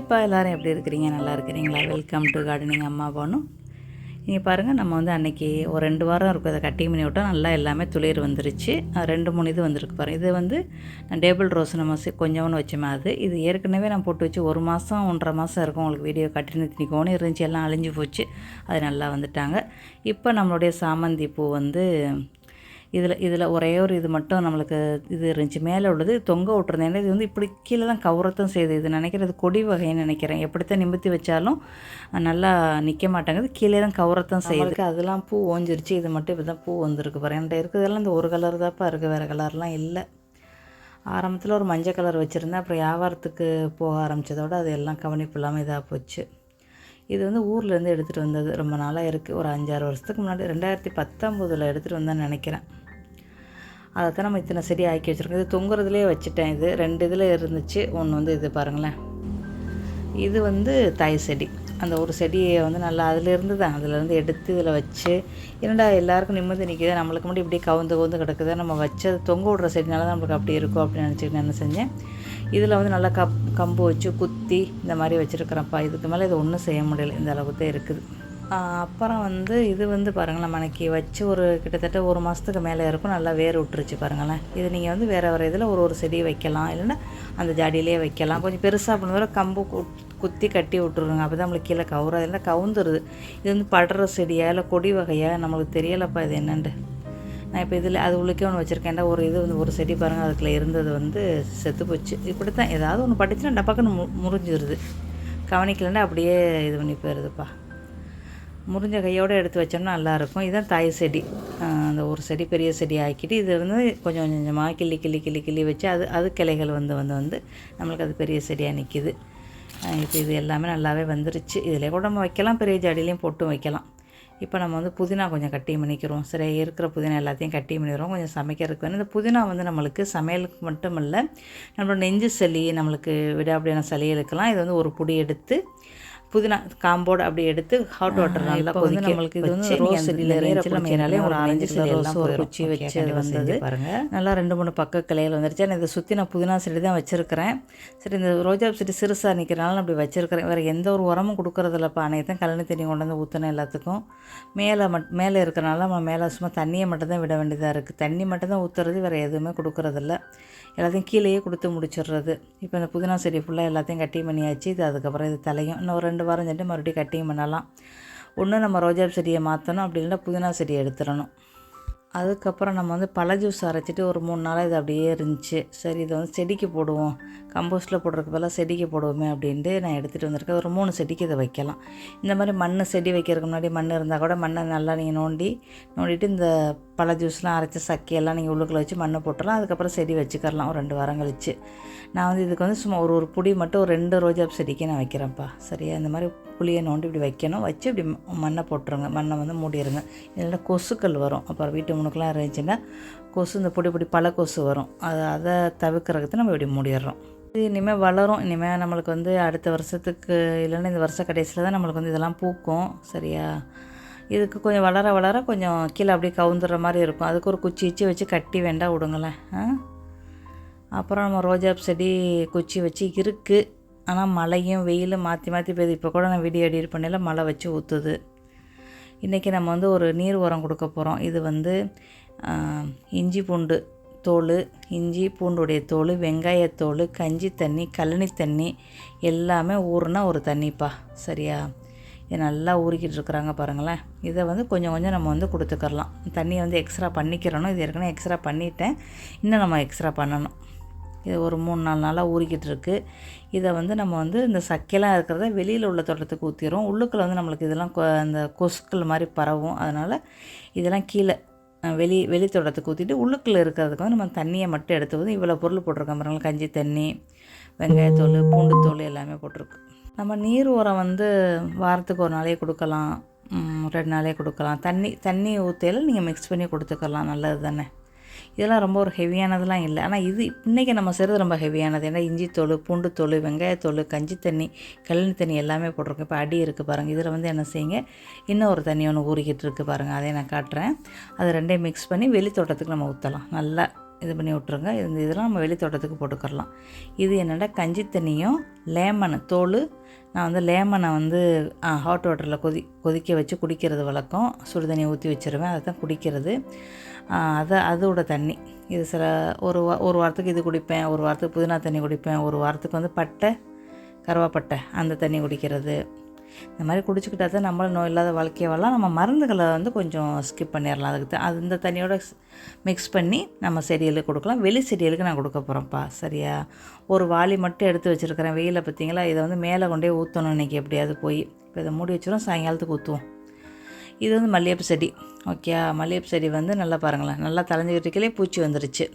ஹாய்ப்பா எல்லோரும் எப்படி இருக்கிறீங்க? நல்லா இருக்கிறீங்களா? வெல்கம் டு கார்டனிங் அம்மா போனும் நீங்கள் பாருங்கள் நம்ம வந்து அன்றைக்கி ஒரு ரெண்டு வாரம் இருக்கும். அதை கட்டிங் பண்ணி விட்டால் நல்லா எல்லாமே துளிர் வந்துருச்சு. ரெண்டு மூணு இது வந்திருக்கு பாருங்கள் இது வந்து நான் டேபிள் ரோஸ் நம்ம கொஞ்சோன்னு வச்சோமே அது. இது ஏற்கனவே நான் போட்டு வச்சு ஒரு மாதம் ஒன்றரை மாதம் இருக்கும். உங்களுக்கு வீடியோ கட்டினு திணிக்கோன்னு இருந்துச்சு. எல்லாம் அழிஞ்சு போச்சு. அது நல்லா வந்துட்டாங்க. இப்போ நம்மளுடைய சாமந்தி பூ வந்து இதில் இதில் ஒரே ஒரு இது மட்டும் நம்மளுக்கு இது இருந்துச்சு. மேலே உள்ளது தொங்க விட்டுருந்தேன். இது வந்து இப்படி கீழே தான் கவுரத்தான் செய்யுது. இது நினைக்கிறது கொடி வகைன்னு நினைக்கிறேன். எப்படித்தான் நிமித்தி வச்சாலும் நல்லா நிற்க மாட்டேங்குது. கீழே தான் கவுரத்தான் செய்யுது. அதெல்லாம் பூ ஓஞ்சிருச்சு. இது மட்டும் இப்போ தான் பூ வந்திருக்கு பாரு என்கிட்ட இருக்கிறதெல்லாம் இந்த ஒரு கலர் தான்ப்பா இருக்குது வேறு கலர்லாம் இல்லை. ஆரம்பத்தில் ஒரு மஞ்சள் கலர் வச்சுருந்தேன். அப்புறம் வியாபாரத்துக்கு போக ஆரம்பித்ததோடு அது எல்லாம் கவனிப்பு இல்லாமல் இதாக போச்சு. இது வந்து ஊர்லேருந்து எடுத்துகிட்டு வந்தது. ரொம்ப நாளாக இருக்குது ஒரு அஞ்சாறு வருஷத்துக்கு முன்னாடி ரெண்டாயிரத்தி பத்தொம்போதில் எடுத்துகிட்டு வந்தேன்னு நினைக்கிறேன். அதை தான் நம்ம இத்தனை செடி ஆக்கி வச்சுருக்கோம். இது தொங்குறதுலேயே வச்சுட்டேன் இது. ரெண்டு இதில் இருந்துச்சு. ஒன்று வந்து இது பாருங்களேன். இது வந்து தாய் செடி. அந்த ஒரு செடியை வந்து நல்லா அதுலேருந்து தான் அதுலேருந்து எடுத்து இதில் வச்சு என்னடா எல்லாருக்கும் நிம்மதி நிற்கிது நம்மளுக்கு மட்டும் இப்படி கவுந்து கவுந்து கிடக்குது. நம்ம வச்சு அதை தொங்க விடுற செடினால தான் நம்மளுக்கு அப்படி இருக்கும் அப்படின்னு நினச்சிட்டு நான் என்ன செஞ்சேன்? இதில் வந்து நல்லா கப் கம்பு வச்சு குத்தி இந்த மாதிரி வச்சுருக்குறப்பா இதுக்கு மேலே இது ஒன்றும் செய்ய முடியல. இந்த அளவுக்கு தான் இருக்குது. அப்புறம் வந்து இது வந்து பாருங்களேன் மணக்கி வச்சு ஒரு கிட்டத்தட்ட ஒரு மாதத்துக்கு மேலே இருக்கும். நல்லா வேர் விட்டுருச்சு பாருங்களேன். இது நீங்கள் வந்து வேறு வேறு இதில் ஒரு ஒரு செடி வைக்கலாம். இல்லைன்னா அந்த ஜாடியிலே வைக்கலாம். கொஞ்சம் பெருசாக பண்ணுற கம்பு குத்- குத்தி கட்டி விட்டுருங்க. அப்போ தான் நம்மளுக்கு கீழே கவுறது. இல்லை கவுந்துருது. இது வந்து படுற செடியா இல்லை கொடி வகையாக நம்மளுக்கு தெரியலப்பா இது என்னென்று நான் இப்போ இதில் அது உள்ளுக்கே ஒன்று வச்சுருக்கேன்டா ஒரு இது வந்து ஒரு செடி பாருங்கள் அதுக்குள்ள இருந்தது வந்து செத்து போச்சு. இப்படி தான் ஏதாவது ஒன்று பட்டுச்சுன்னா டப்பாக்குன்னு மு முறிஞ்சிருது. கவனிக்கலன்னா அப்படியே இது பண்ணி போயிடுதுப்பா முறிஞ்ச கையோடு எடுத்து வச்சோம்னா நல்லாயிருக்கும். இதுதான் தாய் செடி. அந்த ஒரு செடி பெரிய செடி ஆக்கிட்டு இது வந்து கொஞ்சம் கொஞ்சமாக கிள்ளி கிள்ளி கிள்ளி கிள்ளி வச்சு அது அது கிளைகள் வந்து வந்து வந்து நம்மளுக்கு அது பெரிய செடியாக நிற்கிது. இப்போ இது எல்லாமே நல்லாவே வந்துருச்சு. இதில் கூட நம்ம வைக்கலாம். பெரிய ஜாடிலையும் போட்டும் வைக்கலாம். இப்போ நம்ம வந்து புதினா கொஞ்சம் கட்டி பண்ணிக்கிறோம் சரி இருக்கிற புதினா எல்லாத்தையும் கட்டி பண்ணிடுறோம் கொஞ்சம் சமைக்கிறதுக்கு வேணும். இந்த புதினா வந்து நம்மளுக்கு சமையலுக்கு மட்டும் இல்லை நம்மளோட நெஞ்சு சளி நம்மளுக்கு விடாப்படியான சளிகளுக்கெல்லாம் இது வந்து ஒரு புடி எடுத்து புதினா காம்போடு அப்படி எடுத்து ஹாட் வாட்டர் நல்லா கொதிக்க நம்மளுக்கு இது வந்து ரோஸ் செடியில் ஒரு ஆரஞ்சு செடி எல்லாம் ஒரு குச்சி வச்சு வந்தது. பாருங்க. நல்லா ரெண்டு மூணு பக்க கிளைகள் வந்துருச்சு. ஆனால் இதை சுற்றி நான் புதினா செடி தான் வச்சுருக்கிறேன். சரி இந்த ரோஜா செடி சிறுசாக நிற்கிறனால அப்படி வச்சுருக்கிறேன். வேறு எந்த ஒரு உரமும் கொடுக்கறதில்லப்பா. தான் கழனி தண்ணி கொண்டு வந்து ஊற்றினேன் எல்லாத்துக்கும். மேலே மட் மேலே இருக்கிறனால நம்ம மேலே சும்மா தண்ணியை மட்டும் தான் விட வேண்டியதாக இருக்குது தண்ணி மட்டும் தான் ஊற்றுறது வேறு எதுவுமே கொடுக்கறதில்ல. எல்லாத்தையும் கீழேயே கொடுத்து முடிச்சிடுறது. இப்போ இந்த புதினா செடி ஃபுல்லாக எல்லாத்தையும் கட்டி பண்ணியாச்சு. இது அதுக்கப்புறம் இது தலையும். இன்னும் ஒரு ரெண்டு ரெண்டு வாரம் சென்று மறுபடியும் கட்டிங் பண்ணலாம். ஒன்று நம்ம ரோஜா செடியை மாற்றணும் அப்படி இல்லைன்னா புதினா செடியை எடுத்துடணும். அதுக்கப்புறம் நம்ம வந்து பழ ஜூஸ் அரைச்சிட்டு ஒரு மூணு நாளாக இது அப்படியே இருந்துச்சு. சரி இதை வந்து செடிக்கு போடுவோம். கம்போஸ்ட்டில் போடுறதுக்கு பதிலாக செடிக்கு போடுவோமே அப்படின்ட்டு நான் எடுத்துகிட்டு வந்திருக்கேன். ஒரு மூணு செடிக்கு இதை வைக்கலாம். இந்த மாதிரி மண் செடி வைக்கிறதுக்கு முன்னாடி மண் இருந்தால் கூட மண்ணை நல்லா நீங்கள் நோண்டி நோண்டிட்டு இந்த பழ ஜூஸ்லாம் அரைச்ச சக்கையெல்லாம் நீங்கள் உள்ளுக்குள்ளே வச்சு மண்ணை போட்டுடலாம். அதுக்கப்புறம் செடி வச்சுக்கரலாம் ஒரு ரெண்டு வாரம் கழிச்சு. நான் வந்து இதுக்கு வந்து சும்மா ஒரு ஒரு புடி மட்டும் ஒரு ரெண்டு ரோஜா செடிக்கு நான் வைக்கிறேன்ப்பா. சரியா? இந்த மாதிரி புளியை நோண்டி இப்படி வைக்கணும். வச்சு இப்படி மண்ணை போட்டுருங்க. மண்ணை வந்து மூடிடுங்க இல்லைன்னா கொசுக்கள் வரும். அப்புறம் வீட்டு முனுக்கெலாம் இருந்துச்சுன்னா கொசு இந்த பொடி பொடி பல கொசு வரும். அதை அதை தவிர்க்கிறதுக்கு நம்ம இப்படி மூடிடுறோம். இது இனிமேல் வளரும். இனிமேல் நம்மளுக்கு வந்து அடுத்த வருஷத்துக்கு இல்லைன்னா இந்த வருஷ கடைசியில் தான் நம்மளுக்கு வந்து இதெல்லாம் பூக்கும். சரியா? இதுக்கு கொஞ்சம் வளர வளர கொஞ்சம் கீழே அப்படியே கவுந்துற மாதிரி இருக்கும். அதுக்கு ஒரு குச்சி இச்சி வச்சு கட்டி வேண்டா விடுங்களேன். அப்புறம் நம்ம ரோஜா செடி குச்சி வச்சு இருக்குது ஆனால் மழையும் வெயிலும் மாற்றி மாற்றி போயிது. இப்போ கூட நான் வீடியோ எடிட் பண்ணல மழை வச்சு ஊற்றுது இன்றைக்கி நம்ம வந்து ஒரு நீர் உரம் கொடுக்க போகிறோம் இது வந்து இஞ்சி பூண்டு தோல் இஞ்சி பூண்டுடைய தோல் வெங்காயத்தோல் கஞ்சி தண்ணி கழனி தண்ணி எல்லாமே ஊறுனா ஒரு தண்ணிப்பா. சரியா? இது நல்லா ஊறிக்கிட்டு இருக்கிறாங்க பாருங்களேன். இதை வந்து கொஞ்சம் கொஞ்சம் நம்ம வந்து கொடுத்துக்கரலாம் தண்ணியை வந்து எக்ஸ்ட்ரா பண்ணிக்கிறணும். இது ஏற்கனவே எக்ஸ்ட்ரா பண்ணிட்டேன். இன்னும் நம்ம எக்ஸ்ட்ரா பண்ணணும். இது ஒரு மூணு நாலு நாளாக ஊறிக்கிட்டு இருக்குது இதை வந்து நம்ம வந்து இந்த சக்கையெல்லாம் இருக்கிறத வெளியில் உள்ள தோட்டத்துக்கு ஊற்றிடுவோம் உள்ளுக்குள்ள வந்து நம்மளுக்கு இதெல்லாம் கொ- அந்த கொசுக்கள் மாதிரி பரவும். அதனால் இதெல்லாம் கீழே வெளி வெளி தோட்டத்துக்கு ஊற்றிட்டு உள்ளுக்குள்ளே இருக்கிறதுக்கு வந்து நம்ம தண்ணியை மட்டும் எடுத்து வந்து இவ்வளோ பொருள் போட்டிருக்கோம் பாருங்களா கஞ்சி தண்ணி வெங்காயத்தோல் பூண்டுத்தோல் எல்லாமே போட்டிருக்கு நம்ம நீர் உரம் வந்து வாரத்துக்கு ஒரு நாளே கொடுக்கலாம். ரெண்டு நாளே கொடுக்கலாம். தண்ணி தண்ணி ஊற்றியில் நீங்கள் மிக்ஸ் பண்ணி கொடுத்துக்கலாம். நல்லது தானே? இதெல்லாம் ரொம்ப ஒரு ஹெவியானதெல்லாம் இல்லை. ஆனால் இது இன்றைக்கி நம்ம செய்கிறது ரொம்ப ஹெவியானது ஏன்னா இஞ்சி தோல் பூண்டு தோல் வெங்காயத்தோல் கஞ்சி தண்ணி கழனி தண்ணி எல்லாமே போட்டிருக்கோம். இப்போ அடி இருக்குது பாருங்கள் இதில் வந்து என்ன செய்யுங்க? இன்னும் ஒரு தண்ணி ஒன்று ஊறிக்கிட்டு இருக்குது பாருங்கள் அதை நான் காட்டுறேன். அதை ரெண்டையும் மிக்ஸ் பண்ணி வெளி தோட்டத்துக்கு நம்ம ஊற்றலாம் நல்லா இது பண்ணி விட்ருங்க இந்த இதெல்லாம் நம்ம வெளி தோட்டத்துக்கு இது என்னென்னா கஞ்சி தண்ணியும் லேமன் தோல். நான் வந்து லேமனை வந்து ஹாட் வாட்டரில் கொதி கொதிக்க வச்சு குடிக்கிறது வழக்கம். சுடுதண்ணி ஊற்றி வச்சுருவேன். அதை தான் குடிக்கிறது அதை அதோட தண்ணி. இது சில ஒரு வா ஒரு வாரத்துக்கு இது குடிப்பேன். ஒரு வாரத்துக்கு புதினா தண்ணி குடிப்பேன். ஒரு வாரத்துக்கு வந்து பட்டை கருவாப்பட்டை அந்த தண்ணி குடிக்கிறது. இந்த மாதிரி குடிச்சிக்கிட்டா தான் நம்மளும் நோய் இல்லாத வாழ்க்கையை வரலாம் நம்ம மருந்துகளை வந்து கொஞ்சம் ஸ்கிப் பண்ணிடலாம். அதுக்கு தான் அது இந்த தண்ணியோட மிக்ஸ் பண்ணி நம்ம செடிகளுக்கு கொடுக்கலாம். வெளி செடிகளுக்கு நான் கொடுக்க போகிறேன்ப்பா சரியா? ஒரு வாளி மட்டும் எடுத்து வச்சுருக்கிறேன். வெயிலை பார்த்தீங்களா? இதை வந்து மேலே கொண்டே ஊற்றணும் இன்றைக்கி எப்படியாவது போய். இப்போ இதை மூடி வச்சிடும் சாயங்காலத்துக்கு ஊற்றுவோம் இது வந்து மல்லிகைப்பூ செடி. ஓகே மல்லிகைப்பூ செடி வந்து நல்லா பாருங்களேன். நல்லா தலைஞ்சிக்கிட்டே பூச்சி வந்துருச்சு.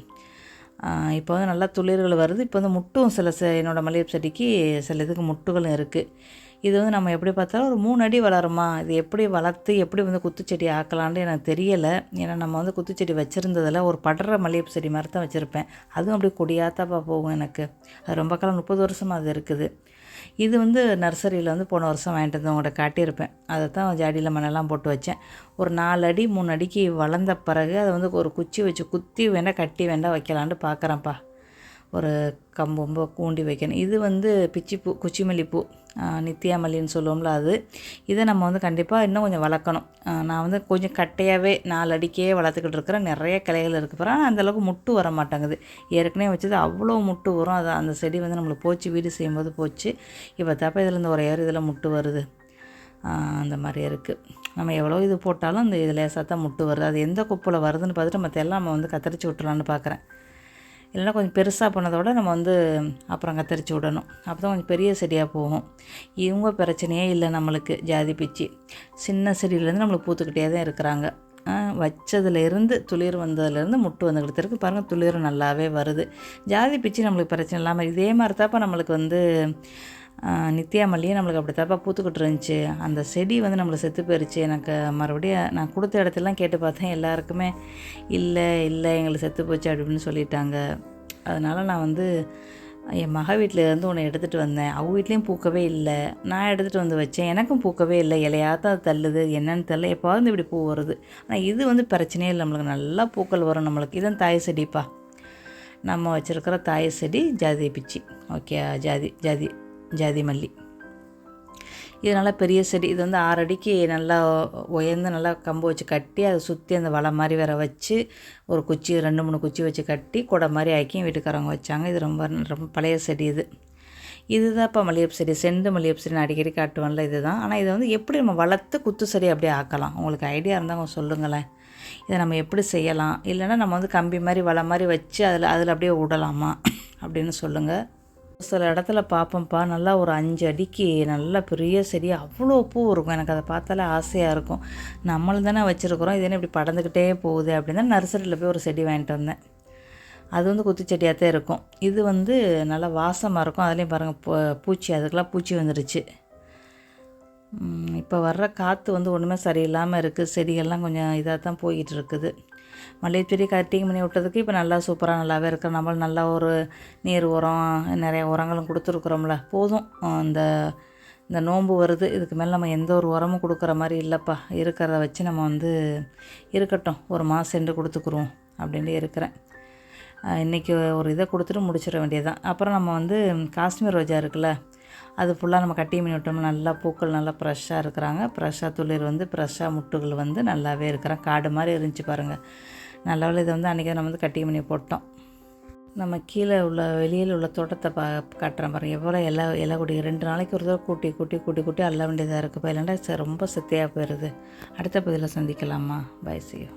இப்போ வந்து நல்லா துளிர்கள் வருது. இப்போ வந்து முட்டும் சில ச என்னோடய மல்லிகைப்பூ செடிக்கு சில இதுக்கு முட்டுகளும் இருக்குது இது வந்து நம்ம எப்படி பார்த்தாலும் ஒரு மூணு அடி வளருமா? இது எப்படி வளர்த்து எப்படி வந்து குத்துச்செடி ஆக்கலான்னு எனக்கு தெரியலை. ஏன்னா நம்ம வந்து குத்துச்செடி வச்சுருந்ததில் ஒரு படுற மல்லிகைப்பூ செடி மாதிரி தான் வச்சுருப்பேன். அதுவும் அப்படியே கொடியாத்தாப்பா போகும் எனக்கு. அது ரொம்ப காலம் முப்பது வருஷமாக அது இருக்குது. இது வந்து நர்சரியில் வந்து போன வருஷம் வாங்கிட்டு வந்து உங்கள்கிட்ட காட்டியிருப்பேன். அதை தான் ஜாடியில் மண்ணெல்லாம் போட்டு வச்சேன். ஒரு நாலு அடி மூணு அடிக்கு வளர்ந்த பிறகு அதை வந்து ஒரு குச்சி வச்சு குத்தி வேண்டாம் கட்டி வேண்டாம் வைக்கலான்ட்டு பார்க்குறேன்ப்பா. ஒரு கம்பொம்ப கூண்டி வைக்கணும். இது வந்து பிச்சிப்பூ குச்சிமல்லிப்பூ நித்யா மல்லின்னு சொல்லுவோம்ல அது. இதை நம்ம வந்து கண்டிப்பாக இன்னும் கொஞ்சம் வளர்க்கணும். நான் வந்து கொஞ்சம் கட்டையாகவே நாலு அடிக்கே வளர்த்துக்கிட்டு இருக்கிறேன் நிறைய கிளைகள் இருக்குது பிறகு அந்தளவுக்கு முட்டு வர மாட்டேங்குது. ஏற்கனவே வச்சது அவ்வளோ முட்டு வரும். அது அந்த செடி வந்து நம்மளுக்கு போச்சு வீடு செய்யும்போது போச்சு. இப்போ தப்ப இதில் இந்த ஒரு இதில் முட்டு வருது. அந்த மாதிரி இருக்குது நம்ம எவ்வளோ இது போட்டாலும் அந்த இதில் லேசாக தான் முட்டு வருது. அது எந்த குப்பில் வருதுன்னு பார்த்துட்டு மற்ற எல்லாம் நம்ம வந்து கத்தரிச்சு விட்டுலான்னு பார்க்குறேன் இல்லைன்னா கொஞ்சம் பெருசாக பண்ணதோட நம்ம வந்து அப்புறம் கத்தரிச்சு விடணும். அப்போ தான் கொஞ்சம் பெரிய செடியாக போகும். இவங்க பிரச்சனையே இல்லை நம்மளுக்கு ஜாதி பிச்சு. சின்ன செடியிலேருந்து நம்மளுக்கு பூத்துக்கிட்டே தான் இருக்கிறாங்க. வச்சதுலேருந்து துளிர் வந்ததுலேருந்து முட்டு வந்துக்கிட்டு இருக்கு பாருங்கள் துளிர் நல்லாவே வருது. ஜாதி பிச்சு நம்மளுக்கு பிரச்சனை இல்லாமல் இதே மாதிரி தாப்பா நம்மளுக்கு வந்து நித்யா மல்லியே நம்மளுக்கு அப்படி தப்பாக பூத்துக்கிட்டு இருந்துச்சு. அந்த செடி வந்து நம்மளை செத்து போயிடுச்சு எனக்கு மறுபடியும் நான் கொடுத்த இடத்துலலாம் கேட்டு பார்த்தேன். எல்லாருக்குமே இல்லை இல்லை எங்களுக்கு செத்து போச்சு அப்படின்னு சொல்லிட்டாங்க. அதனால் நான் வந்து என் மக வீட்டிலேருந்து உன்னை எடுத்துகிட்டு வந்தேன். அவங்க வீட்லேயும் பூக்கவே இல்லை. நான் எடுத்துகிட்டு வந்து வச்சேன். எனக்கும் பூக்கவே இல்லை. இலையாத்தான் அது தள்ளுது. என்னென்னு தெரியல. எப்போது இப்படி பூ வருது. ஆனால் இது வந்து பிரச்சனையே இல்லை. நம்மளுக்கு நல்லா பூக்கள் வரும் நம்மளுக்கு. இதுதான் தாய் செடிப்பா. நம்ம வச்சுருக்கிற தாய் செடி ஜாதி பிச்சி. ஓகே ஜாதி ஜாதி. ஜாதி மல்லி இது நல்லா பெரிய செடி இது வந்து ஆறு அடிக்கு நல்லா உயர்ந்து நல்லா கம்பு வச்சு கட்டி அதை சுற்றி அந்த வலை மாதிரி வேற வச்சு ஒரு குச்சி ரெண்டு மூணு குச்சி வச்சு கட்டி குடை மாதிரி ஆக்கி வீட்டுக்காரவங்க வச்சாங்க. இது ரொம்ப ரொம்ப பழைய செடி இது. இதுதான் இப்போ மல்லிகைப்பூ செடி செண்டு மல்லிகைப்பூ செடி நான் அடிக்கடி காட்டுவேன்ல இது தான் ஆனால் இதை வந்து எப்படி நம்ம வளர்த்து குத்து செடி அப்படியே ஆக்கலாம்? உங்களுக்கு ஐடியா இருந்தால் கொஞ்சம் சொல்லுங்களேன். இதை நம்ம எப்படி செய்யலாம்? இல்லைன்னா நம்ம வந்து கம்பி மாதிரி வலை மாதிரி வச்சு அதில் அதில் அப்படியே விடலாமா அப்படின்னு சொல்லுங்கள் சில இடத்துல பார்ப்போம்ப்பா நல்லா ஒரு அஞ்சு அடிக்கு நல்லா பெரிய செடி அவ்வளோ பூ இருக்கும். எனக்கு அதை பார்த்தாலே ஆசையாக இருக்கும். நம்மளும் தானே வச்சுருக்குறோம். இதுன்னு இப்படி படந்துக்கிட்டே போகுது அப்படின்னு தான் நர்சரியில் போய் ஒரு செடி வாங்கிட்டு வந்தேன். அது வந்து குத்துச்செடியாக தான் இருக்கும். இது வந்து நல்லா வாசமாக இருக்கும். அதுலேயும் பாருங்கள் பூச்சி அதுக்கெல்லாம் பூச்சி வந்துடுச்சு இப்போ வர்ற காற்று வந்து ஒன்றுமே சரியில்லாமல் இருக்குது செடிகள்லாம் கொஞ்சம் இதாக தான் போய்கிட்டு இருக்குது. மல்லிகைச்செடி கட்டிங் பண்ணி விட்டதுக்கு இப்போ நல்லா சூப்பராக நல்லாவே இருக்கிற நம்மளும் நல்லா ஒரு நீர் உரம் நிறைய உரங்களும் கொடுத்துருக்குறோம்ல. போதும். இந்த இந்த நோன்பு வருது. இதுக்கு மேலே நம்ம எந்த ஒரு உரமும் கொடுக்குற மாதிரி இல்லைப்பா. இருக்கிறத வச்சு நம்ம வந்து இருக்கட்டும். ஒரு மாதம் சென்று கொடுத்துக்குருவோம் அப்படின்ட்டு இருக்கிறேன். இன்றைக்கி ஒரு இதை கொடுத்துட்டு முடிச்சிட வேண்டியது அப்புறம் நம்ம வந்து காஷ்மீர் ரோஜா இருக்குல்ல அது ஃபுல்லாக நம்ம கட்டி மீன் விட்டோம்னா நல்லா பூக்கள் நல்லா ஃப்ரெஷ்ஷாக இருக்கிறாங்க. ஃப்ரெஷ்ஷாக துளிர் வந்து ஃப்ரெஷ்ஷாக முட்டுகள் வந்து நல்லாவே இருக்கிறாங்க. காடு மாதிரி இருந்துச்சு பாருங்கள் நல்ல இதை வந்து அன்றைக்கி நம்ம வந்து கட்டி பண்ணி போட்டோம். நம்ம கீழே உள்ள வெளியில் உள்ள தோட்டத்தை பா காட்டுறேன் பாருங்கள் எவ்வளோ எல்லா எல்லா கொடி. ரெண்டு நாளைக்கு ஒரு தடவை கூட்டி கூட்டி கூட்டி கூட்டி அள்ள வேண்டியதாக இருக்குது இப்போ இல்லைன்னா ரொம்ப சத்தியாக போயிடுது. அடுத்த பகுதியில் சந்திக்கலாமா? பாய் செய்யும்